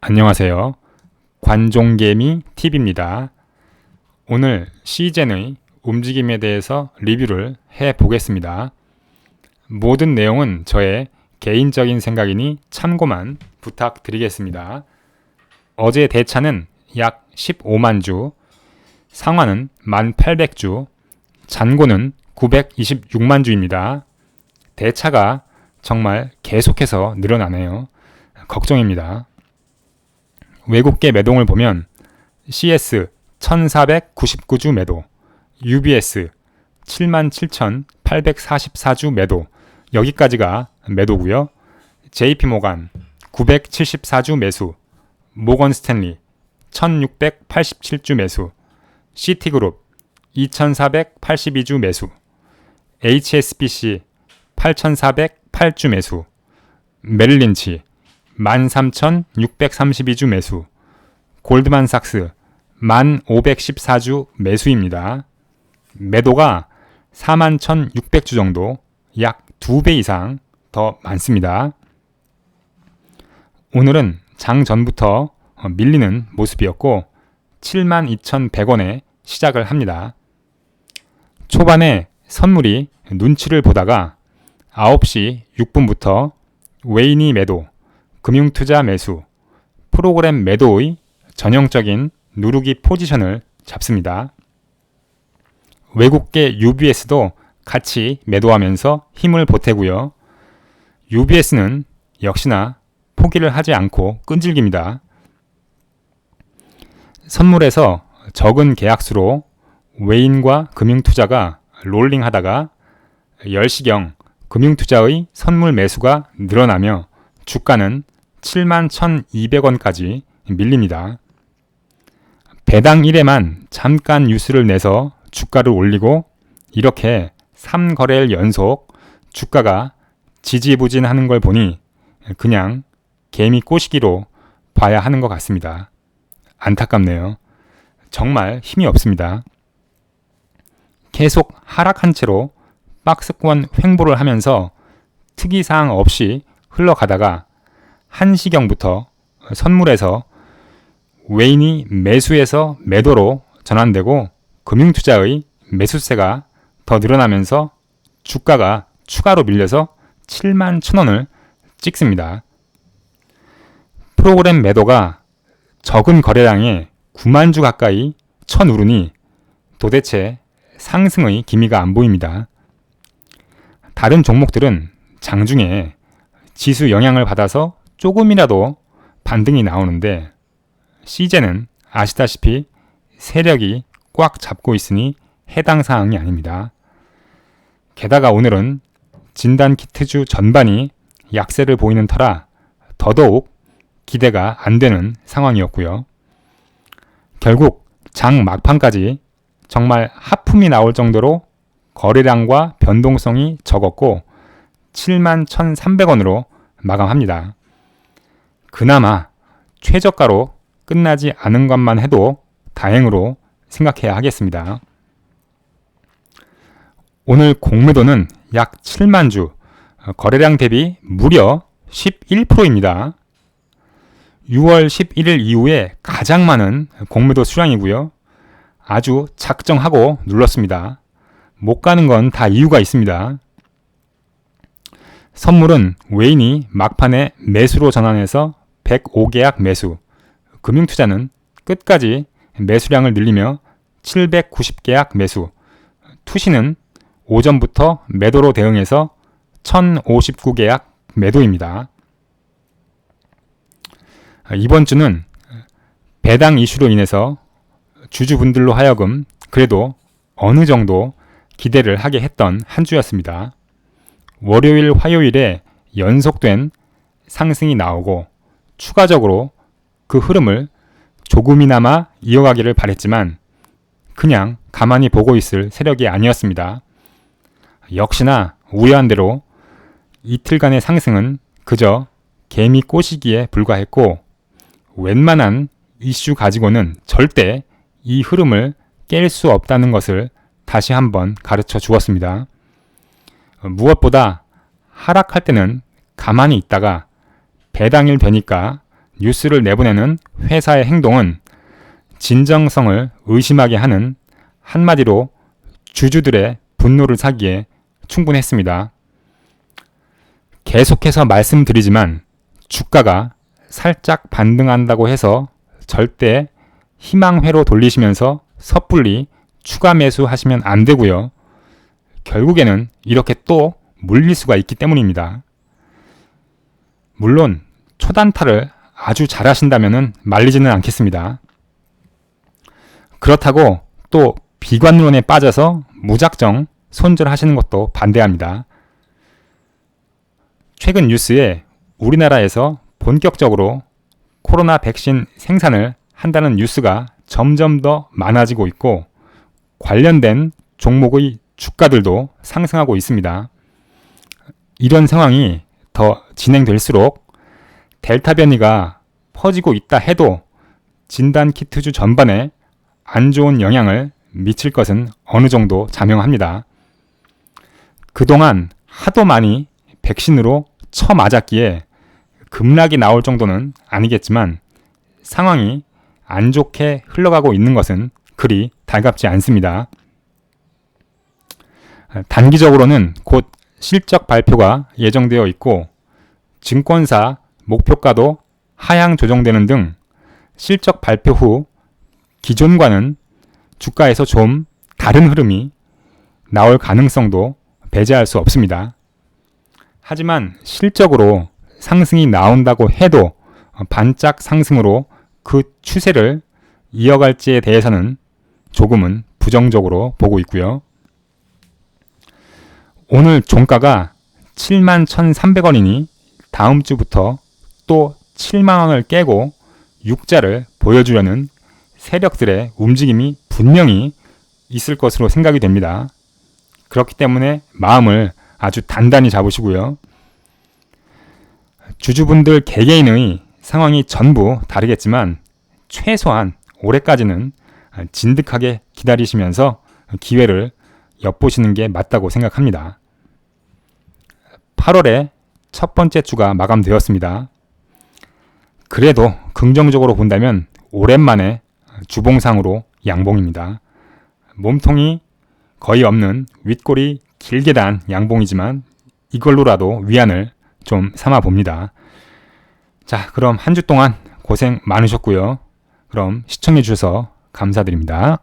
안녕하세요. 관종개미 TV입니다. 오늘 시젠의 움직임에 대해서 리뷰를 해 보겠습니다. 모든 내용은 저의 개인적인 생각이니 참고만 부탁드리겠습니다. 어제 대차는 약 15만 주, 상환은 1,800주, 잔고는 926만 주입니다. 대차가 정말 계속해서 늘어나네요. 걱정입니다. 외국계 매동을 보면 CS 1499주 매도, UBS 77,844주 매도, 여기까지가 매도고요. JP모간 974주 매수, 모건 스탠리 1687주 매수, 시티그룹 2482주 매수, HSBC 8408주 매수, 메릴린치 13,632주 매수, 골드만삭스 1,514주 매수입니다. 매도가 41,600주 정도, 약 2배 이상 더 많습니다. 오늘은 장 전부터 밀리는 모습이었고 72,100원에 시작을 합니다. 초반에 선물이 눈치를 보다가 9시 6분부터 웨이니 매도, 금융투자 매수, 프로그램 매도의 전형적인 누르기 포지션을 잡습니다. 외국계 UBS도 같이 매도하면서 힘을 보태고요. UBS는 역시나 포기를 하지 않고 끈질깁니다. 선물에서 적은 계약수로 외인과 금융투자가 롤링 하다가 10시경 금융투자의 선물 매수가 늘어나며 주가는 71,200원까지 밀립니다. 배당 1회만 잠깐 뉴스를 내서 주가를 올리고 이렇게 3거래일 연속 주가가 지지부진하는 걸 보니 그냥 개미 꼬시기로 봐야 하는 것 같습니다. 안타깝네요. 정말 힘이 없습니다. 계속 하락한 채로 박스권 횡보를 하면서 특이사항 없이 흘러가다가 한시경부터 선물에서 외인이 매수에서 매도로 전환되고 금융투자의 매수세가 더 늘어나면서 주가가 추가로 밀려서 7만 천원을 찍습니다. 프로그램 매도가 적은 거래량에 9만 주 가까이 쳐누르니 도대체 상승의 기미가 안 보입니다. 다른 종목들은 장중에 지수 영향을 받아서 조금이라도 반등이 나오는데 시제는 아시다시피 세력이 꽉 잡고 있으니 해당 사항이 아닙니다. 게다가 오늘은 진단 키트주 전반이 약세를 보이는 터라 더더욱 기대가 안 되는 상황이었고요. 결국 장 막판까지 정말 하품이 나올 정도로 거래량과 변동성이 적었고 7만 1,300원으로 마감합니다. 그나마 최저가로 끝나지 않은 것만 해도 다행으로 생각해야 하겠습니다. 오늘 공매도는 약 7만 주, 거래량 대비 무려 11%입니다. 6월 11일 이후에 가장 많은 공매도 수량이고요. 아주 작정하고 눌렀습니다. 못 가는 건 다 이유가 있습니다. 선물은 외인이 막판에 매수로 전환해서 105계약 매수, 금융투자는 끝까지 매수량을 늘리며 790계약 매수, 투시는 오전부터 매도로 대응해서 1059계약 매도입니다. 이번 주는 배당 이슈로 인해서 주주분들로 하여금 그래도 어느 정도 기대를 하게 했던 한 주였습니다. 월요일, 화요일에 연속된 상승이 나오고 추가적으로 그 흐름을 조금이나마 이어가기를 바랬지만 그냥 가만히 보고 있을 세력이 아니었습니다. 역시나 우려한 대로 이틀간의 상승은 그저 개미 꼬시기에 불과했고 웬만한 이슈 가지고는 절대 이 흐름을 깰 수 없다는 것을 다시 한번 가르쳐 주었습니다. 무엇보다 하락할 때는 가만히 있다가 배당일 되니까 뉴스를 내보내는 회사의 행동은 진정성을 의심하게 하는 한마디로 주주들의 분노를 사기에 충분했습니다. 계속해서 말씀드리지만 주가가 살짝 반등한다고 해서 절대 희망회로 돌리시면서 섣불리 추가 매수하시면 안 되고요. 결국에는 이렇게 또 물릴 수가 있기 때문입니다. 물론 초단타를 아주 잘하신다면 말리지는 않겠습니다. 그렇다고 또 비관론에 빠져서 무작정 손절하시는 것도 반대합니다. 최근 뉴스에 우리나라에서 본격적으로 코로나 백신 생산을 한다는 뉴스가 점점 더 많아지고 있고 관련된 종목의 주가들도 상승하고 있습니다. 이런 상황이 더 진행될수록 델타 변이가 퍼지고 있다 해도 진단 키트주 전반에 안 좋은 영향을 미칠 것은 어느 정도 자명합니다. 그동안 하도 많이 백신으로 쳐맞았기에 급락이 나올 정도는 아니겠지만 상황이 안 좋게 흘러가고 있는 것은 그리 달갑지 않습니다. 단기적으로는 곧 실적 발표가 예정되어 있고 증권사 목표가도 하향 조정되는 등 실적 발표 후 기존과는 주가에서 좀 다른 흐름이 나올 가능성도 배제할 수 없습니다. 하지만 실적으로 상승이 나온다고 해도 반짝 상승으로 그 추세를 이어갈지에 대해서는 조금은 부정적으로 보고 있고요. 오늘 종가가 71,300원이니 다음 주부터 또 7만 원을 깨고 육자를 보여주려는 세력들의 움직임이 분명히 있을 것으로 생각이 됩니다. 그렇기 때문에 마음을 아주 단단히 잡으시고요. 주주분들 개개인의 상황이 전부 다르겠지만 최소한 올해까지는 진득하게 기다리시면서 기회를 엿보시는 게 맞다고 생각합니다. 8월에 첫 번째 주가 마감되었습니다. 그래도 긍정적으로 본다면 오랜만에 주봉상으로 양봉입니다. 몸통이 거의 없는 윗골이 길게 단 양봉이지만 이걸로라도 위안을 좀 삼아 봅니다. 자, 그럼 한 주 동안 고생 많으셨고요. 그럼 시청해 주셔서 감사드립니다.